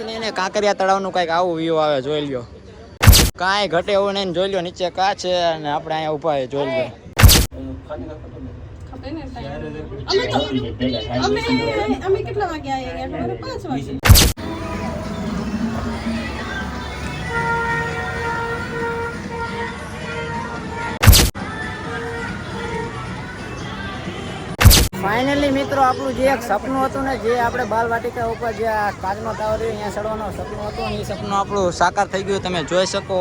અહીંથી એને કાંકરિયા તળાવનું કંઈક આવું વ્યૂ આવે, જોઈ લ્યો. કાંઈ ઘટે એવું નહીં જોઈ લ્યો, નીચે કા છે અને આપણે અહીંયા ઊભા છે જોઈ લ્યો. ને. અમે કેટલા વાગે આવ્યા પાંચ વાગે. ફાઇનલી મિત્રો, આપણું જે એક સપનું હતું ને, જે આપણે બાલવાટિકા ઉપર જે આ કાચનો ટાવર અહીંયા ચડવાનું સપનું હતું એ સપનું આપણું સાકાર થઈ ગયું. તમે જોઈ શકો.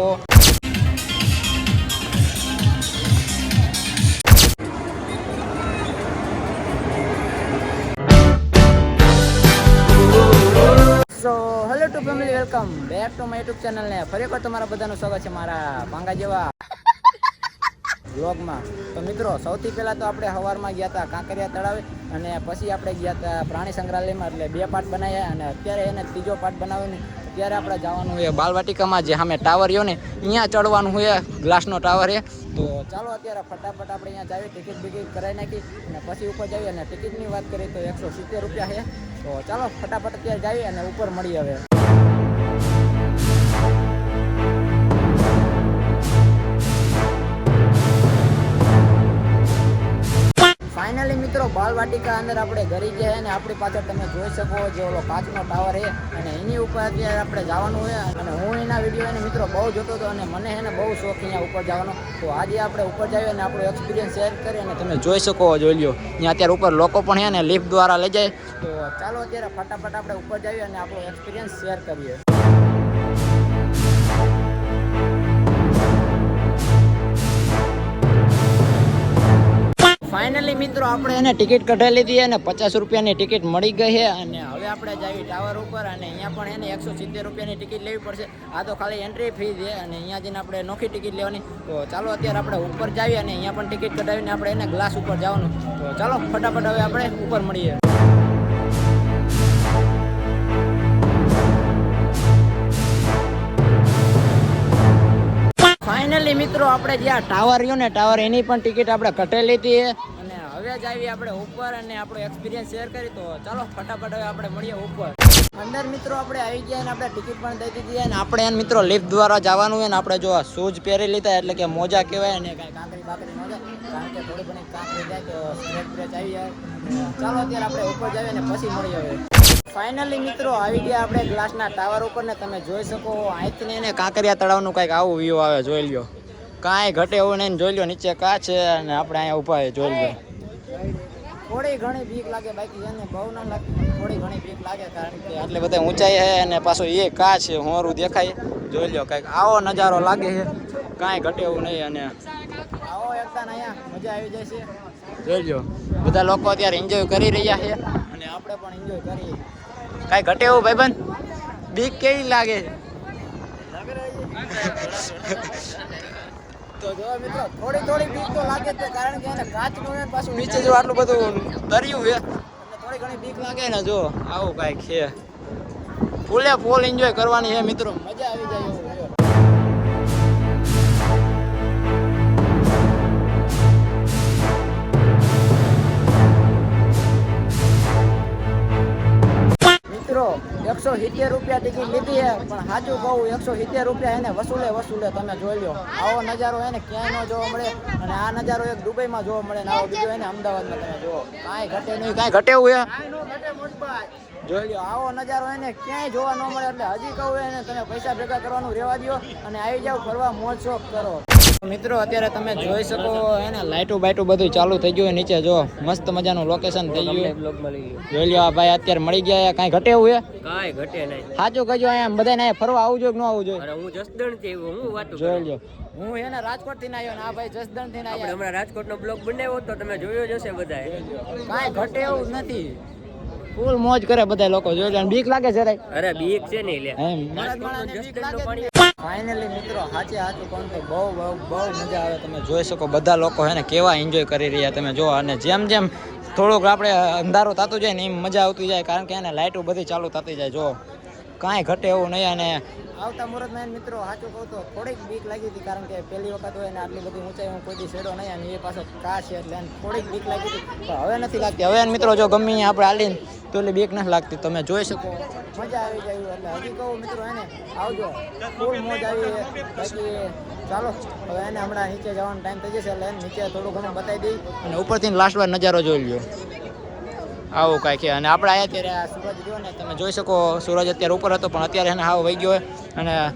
Hello to family welcome back to my YouTube channel ને. ફરી એકવાર તમારા બધાનું સ્વાગત છે મારા ભાંગા જેવા. વ્લોગમાં તો મિત્રો, સૌથી પહેલાં તો આપણે સવારમાં ગયા હતા કાંકરિયા તળાવે અને પછી આપણે ગયા હતા પ્રાણી સંગ્રહાલયમાં, એટલે બે પાર્ટ બનાવ્યા અને અત્યારે એને ત્રીજો પાર્ટ બનાવ્યો ને અત્યારે આપણે જવાનું હોય બાલવાટિકામાં, જે સામે ટાવર રહ્યો ને, અહીંયા ચડવાનું હોય ગ્લાસનો ટાવર છે. તો ચાલો અત્યારે ફટાફટ આપણે અહીંયા જાવી ટિકિટ બિકિટ કરાવી નાખી અને પછી ઉપર જઈએ અને ટિકિટની વાત કરીએ તો એકસો સિત્તેર રૂપિયા છે. તો ચાલો ફટાફટ અત્યારે જઈએ અને ઉપર મળી હવે. ફાઇનલી મિત્રો, બાલવાટિકા અંદર આપણે ઘરી ગયા છે અને આપણી પાછળ તમે જોઈ શકો જે ઓલો કાચનો ટાવર છે અને એની ઉપર અત્યારે આપણે જવાનું હોય અને હું એના વીડિયો એને મિત્રો બહુ જોતો હતો અને મને એને બહુ શોખ અહીંયા ઉપર જવાનો. તો આજે આપણે ઉપર જઈએ અને આપણો એક્સપિરિયન્સ શેર કરીએ અને તમે જોઈ શકો જોઈ લો અહીંયા અત્યારે ઉપર લોકો પણ છે ને લિફ્ટ દ્વારા લઈ જાય. તો ચાલો અત્યારે ફટાફટ આપણે ઉપર જઈએ અને આપણો એક્સપિરિયન્સ શેર કરીએ. ફાઇનલી મિત્રો, આપણે એને ટિકિટ કઢાવી લીધી અને પચાસ રૂપિયાની ટિકિટ મળી ગઈ છે અને હવે આપણે જઈએ ટાવર ઉપર અને અહીંયા પણ એને એકસો સિત્તેર રૂપિયાની ટિકિટ લેવી પડશે. આ તો ખાલી એન્ટ્રી ફી છે અને અહીંયા જઈને આપણે નોખી ટિકિટ લેવાની. તો ચાલો અત્યારે આપણે ઉપર જઈએ અને અહીંયા પણ ટિકિટ કઢાવીને આપણે એને ગ્લાસ ઉપર જવાનું. તો ચાલો, ફટાફટ હવે આપણે ઉપર મળીએ. ફાઇનલી મિત્રો, આપણે જે આ ટાવર રહ્યો ને ટાવર એની પણ ટિકિટ આપણે કટેલી હતી. અને હવે જ આવી આપણે ઉપર અને આપણો એક્સપિરિયન્સ શેર કરી. તો ચાલો, ફટાફટ હવે આપણે મળીએ ઉપર. અંદર મિત્રો, આપણે આવી ગયા અને આપણે ટિકિટ પણ દઈ દીધી અને આપણે એને મિત્રો લિફ્ટ દ્વારા જવાનું હોય ને આપણે જો શૂઝ પહેરી લીધા, એટલે કે મોજા કહેવાય ને કાંઈ કાંકરી બાકરી ન જાય કે થોડી ઘણી થઈ જાય તો સ્ક્રેચ બ્રેચ આવી જાય. ચાલો અત્યારે આપણે ઉપર જઈએ ને પછી મળી હવે ફાઇનલી મિત્રો, આવી ગયા આપણે ગ્લાસના ટાવર ઉપર ને તમે જોઈ શકો, અહીંથી એને કાંકરિયા તળાવનું કંઈક આવું વ્યૂ આવે, જોઈ લ્યો. કાંઈ ઘટે એવું નહીં જોઈ લ્યો, નીચે કા છે અને આપણે અહીંયા ઊભા જોઈ લ્યો. થોડી ઘણી બીક લાગે બાકી એને બહુ ના લાગે થોડી ઘણી બીક લાગે કારણ કે આટલી બધા ઊંચાઈ છે અને પાછો એ કા છે હોરું દેખાય. જોઈ લ્યો, કંઈક આવો નજારો લાગે છે. કાંઈ ઘટે એવું નહીં અને આવો અહીંયા મજા આવી જાય છે. જોઈ બધા લોકો અત્યારે એન્જોય કરી રહ્યા છે. અને આપણે પણ એન્જોય કરીએ. કાંઈ ઘટે એવું ભાઈબંધ? બીક કેવી લાગે? તો જો મિત્રો થોડી થોડી બીક તો લાગે છે કારણ કે એને કાચનું ને પાછું નીચે જો આટલું બધું દરિયું છે. થોડી ઘણી બીક લાગે ને જો આવું કાંઈક છે. ફૂલે ફૂલ એન્જોય કરવાની છે મિત્રો. મજા આવી જાય મિત્રો, એકસો સિત્તેર રૂપિયા ટિકિટ લીધી છે. પણ સાચું કહું, એકસો સિત્તેર રૂપિયા એને વસૂલે વસૂલે, તમે જોઈ લો આવો નજારો એને ક્યાંય ન જોવા મળે અને આ નજારો એક દુબઈમાં જોવા મળે ને આવો બીજો એને અમદાવાદમાં તમે જુઓ. કાંઈ ઘટે નહીં, કાંઈ ઘટે એવું જોઈ લો આવો નજારો એને ક્યાંય જોવા ન મળે. એટલે હજી કહું એને, તમે પૈસા ભેગા કરવાનું રહેવા દો અને આવી જાઓ, ફરવા મોજ શોખ કરો. મિત્રો અત્યારે તમે જોઈ શકો એને લાઇટો બાઇટો બધું ચાલુ થઈ ગયું નીચે જો મસ્ત મજાનું લોકેશન થઈ ગયું જોઈ લ્યો આ ભાઈ અત્યારે મળી ગયા કાંઈ ઘટે એવું છે? કાંઈ ઘટે નહીં. સાચું કહેજો અહીંયા બધાને અહીંયા ફરવા આવું જોઈએ કે ન આવું જોઈએ? હું જસદણથી હું વાત જોઈ લ્યો. હું એને રાજકોટથી આવ્યો ને આ ભાઈ જસદણથી આવ્યા હમણાં રાજકોટનો બ્લોગ બનાવ્યો તો તમે જોયો જ હશે કઈ કાંઈ ઘટે એવું નથી. ફૂલ મોજ કરે બધા લોકો. જોઈ લો બીક લાગે જરાય. અરે બીક છે લે એમ. જસદણનું પાણી ફાઇનલી મિત્રો સાચે સાચું કોણ બહુ બહુ બહુ મજા આવે તમે જોઈ શકો. બધા લોકો હે ને કેવા એન્જોય કરી રહ્યા તમે જો, અને જેમ જેમ થોડુંક આપણે અંધારો થતું જાય ને એમ મજા આવતી જાય, કારણ કે એને લાઇટો બધી ચાલુ થતી જાય, જો. કાંઈ ઘટે એવું નહીં અને આવતા મુહૂર્તમાં મિત્રો સાચું કહું તો થોડીક બીક લાગી હતી કારણ કે પહેલી વખત હોય ને આટલી બધી ઊંચાઈ હું કોઈ શેડો નહીં અને એ પાછો કા છે એટલે થોડીક બીક લાગી હતી. પણ હવે નથી લાગતી. હવે મિત્રો જો ગમે આપણે હાલીને તો એટલે બીક નથી લાગતી. તમે જોઈ શકો. મજા આવી જાય એટલે હજી કહું મિત્રો એને, આવજો. ફૂલ મોજ આવી બાકી ચાલો, હવે એને હમણાં નીચે જવાનો ટાઈમ થઈ જશે એટલે નીચે થોડું ઘણું બતાવી દઈ. અને ઉપરથી લાસ્ટ વાર નજારો જોઈ લ્યો. આવું કાંઈ કે. અને આપણે આયા ત્યારે સૂરજ ગયો ને, તમે જોઈ શકો સૂરજ અત્યારે ઉપર હતો, પણ અત્યારે એને હાવ વહી ગયો અને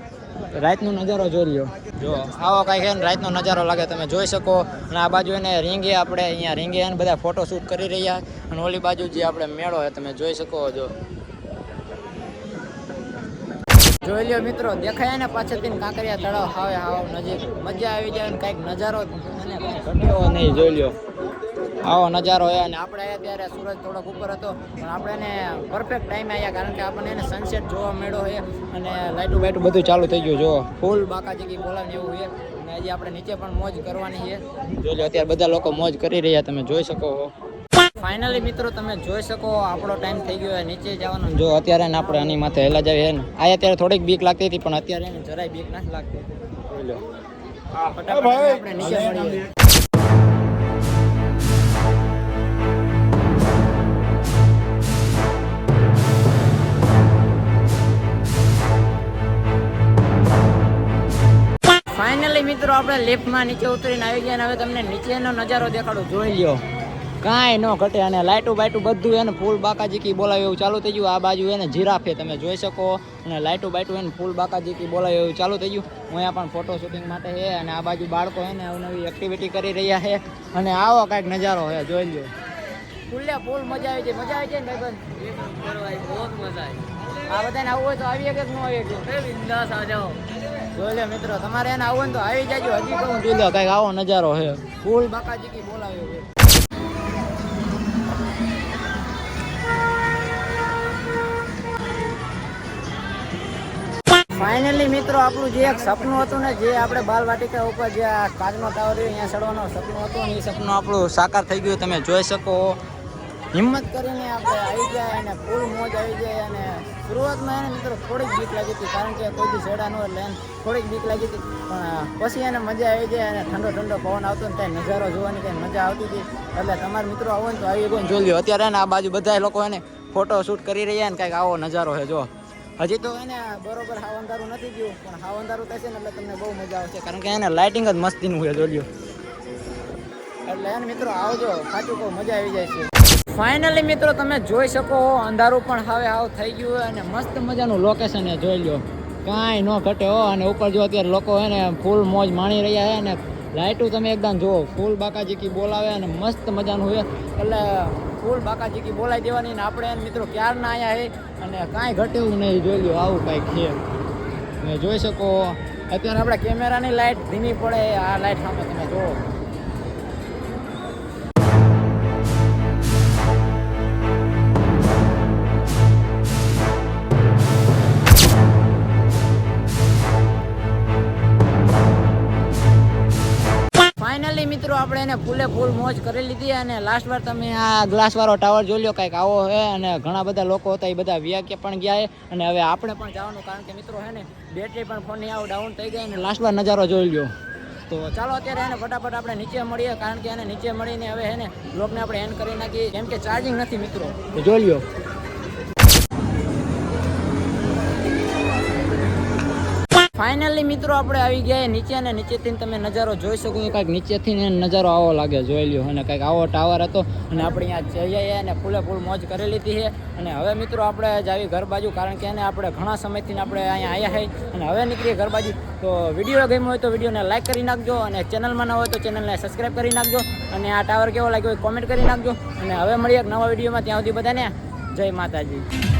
રાતનો નજારો જોઈ લ્યો. જો, આવો કાંઈ છે ને, રાતનો નજારો લાગે, તમે જોઈ શકો. અને આ બાજુ એને રીંગે આપણે અહીંયા રીંગે એને બધા ફોટો શૂટ કરી રહ્યા. અને ઓલી બાજુ જે આપણે મેળો છે તમે જોઈ શકો જો. જોઈ લ્યો મિત્રો, દેખાય ને પાછળથી કાંકરિયા તળાવ, હાવે હાવ નજીક. મજા આવી જાય ને કાંઈક નજારો. અને ઘટ્યો ઘટે નહીં, જોઈ લ્યો. આવો નજારો હોય અને આપણે આવ્યા ત્યારે સૂરજ થોડોક ઉપર હતો પણ આપણે એને પરફેક્ટ ટાઈમે આવ્યા કારણ કે આપણને એને સનસેટ જોવા મળ્યો છે અને લાઇટું બાઇટું બધું ચાલુ થઈ ગયું જો. ફૂલ બાકા જગી બોલાવીને એવું છે અને હજી આપણે નીચે પણ મોજ કરવાની છે જોઈ લો અત્યારે બધા લોકો મોજ કરી રહ્યા તમે જોઈ શકો ફાઇનલી મિત્રો તમે જોઈ શકો આપણો ટાઈમ થઈ ગયો છે નીચે જવાનો. જો અત્યારે ને આપણે આની માથે હેલા છે ને. આ અત્યારે થોડીક બીક લાગતી હતી પણ અત્યારે એને જરાય બીક નથી લાગતી. આપણે નીચે મળીએ. મિત્રો આપણે લિફ્ટમાં નીચે ઉતરીને આવી ગયા હવે તમને નીચેનો નજારો દેખાડો. જોઈ લ્યો. કાંઈ ન ઘટે અને લાઇટું બાઇટું બધું એને ફૂલ બાકાજીકી બોલાવે એવું ચાલુ થઈ ગયું. આ બાજુ એને જીરાફે તમે જોઈ શકો. અને લાઇટું બાઇટું એને ફૂલ બાકાજીકી બોલાવે એવું ચાલુ થઈ ગયું. હું અહીંયા પણ ફોટો શૂટિંગ માટે છે અને આ બાજુ બાળકો એને અવનવી એક્ટિવિટી કરી રહ્યા છે અને આવો કાંઈક નજારો છે જોઈ લ્યો. ફૂલે ફૂલ મજા આવી છે મજા આવી છે ને ભાઈ બહુ મજા આ બધાને આવવું હોય તો આવી શકે ન આવી શકે બિંદાસ આ જાઓ. જોઈ મિત્રો તમારે એને આવવું તો આવી જાજો હજી કહું. જોઈ લો કંઈક આવો નજારો છે. ફૂલ બાકાજીકી બોલાવ્યો છે. ફાઇનલી મિત્રો આપણું જે એક સપનું હતું ને જે આપણે બાલવાટિકા ઉપર જે આ કાચનો ટાવર રહ્યો અહીંયા ચડવાનું સપનું હતું ને એ સપનું આપણું સાકાર થઈ ગયું. તમે જોઈ શકો. હિંમત કરીને આપણે આવી જાય અને ફૂલ મોજ આવી જાય અને શરૂઆતમાં એને મિત્રો થોડીક બીક લાગી હતી, કારણ કે કોઈ બી ચડા ન એટલે એને થોડીક બીક લાગી હતી. પણ પછી એને મજા આવી જાય અને ઠંડો ઠંડો પવન આવતો ને ત્યાં નજારો જોવાની ત્યાં મજા આવતી હતી. એટલે તમારા મિત્રો આવો ને તો આવી ગયો જોઈ લો અત્યારે એને આ બાજુ બધા લોકો એને ફોટો શૂટ કરી રહ્યા ને કાંઈક આવો નજારો છે, જો. હજી તો એને બરોબર હાવ અંધારું નથી ગયું, પણ હાવ અંધારું થશે ને એટલે તમને બહુ મજા આવશે, કારણ કે એને લાઇટિંગ જ મસ્તીનું હોય જોઈ એટલે એને મિત્રો આવજો સાચું કહું મજા આવી જાય છે. ફાઇનલી મિત્રો, તમે જોઈ શકો અંધારું પણ હવે આવ થઈ ગયું અને મસ્ત મજાનું લોકેશન એ જોઈ લ્યો. કાંઈ ન ઘટે હો, અને ઉપર જો અત્યારે લોકો હે ને ફૂલ મોજ માણી રહ્યા છે અને લાઇટું તમે એકદમ જુઓ ફૂલ બાકાજીકી બોલાવે અને મસ્ત મજાનું હોય એટલે ફૂલ બાકાજીકી બોલાવી દેવાની ને આપણે એને મિત્રો ક્યારના આવ્યા હે અને કાંઈ ઘટે એવું નહીં, જોઈ લ્યો, આવું કાંઈક છે. તમે જોઈ શકો અત્યારે આપણે કેમેરાની લાઇટ ધીમી પડે, આ લાઇટ સામે તમે જુઓ. મિત્રો, આપણે એને ફૂલે ફૂલ મોજ કરી લીધી અને લાસ્ટ વાર તમે આ ગ્લાસ વાળો ટાવર જોઈ લો, કંઈક આવો છે અને ઘણા બધા લોકો હતા, એ બધા વ્યાકે પણ ગયા છે. અને હવે આપણે પણ જવાનું, કારણ કે મિત્રો હે ને બેટરી પણ ફોનની આવ ડાઉન થઈ ગઈ અને લાસ્ટ વાર નજારો જોઈ લ્યો. તો ચાલો અત્યારે એને ફટાફટ આપણે નીચે મળીએ, કારણ કે એને નીચે મળીને હવે હે ને બ્લોગને આપણે એન્ડ કરી નાખીએ. કેમ કે ચાર્જિંગ નથી મિત્રો. જોઈ લ્યો. ફાઇનલી મિત્રો આપણે આવી ગયા નીચે અને નીચેથી તમે નજારો જોઈ શકો છો. કાંઈક નીચેથી નજારો આવો લાગે, જોઈ લ્યો. અને કાંઈક આવો ટાવર હતો. અને આપણે અહીંયા જઈએ અને ફૂલે ફૂલ મોજ કરી લીધી છે. અને હવે મિત્રો આપણે જ આવી ઘર બાજુ, કારણ કે એને આપણે ઘણા સમયથી આપણે અહીંયા આવ્યા છે. અને હવે નીકળીએ ઘર બાજુ, તો વીડિયો ગમ્યો હોય તો વિડીયોને લાઈક કરી નાખજો અને ચેનલમાં ન હોય તો ચેનલને સબસ્ક્રાઈબ કરી નાખજો. અને આ ટાવર કેવો લાગ્યો હોય કોમેન્ટ કરી નાખજો. અને હવે મળીએ એક નવા વિડીયોમાં. ત્યાં સુધી બધાને જય માતાજી.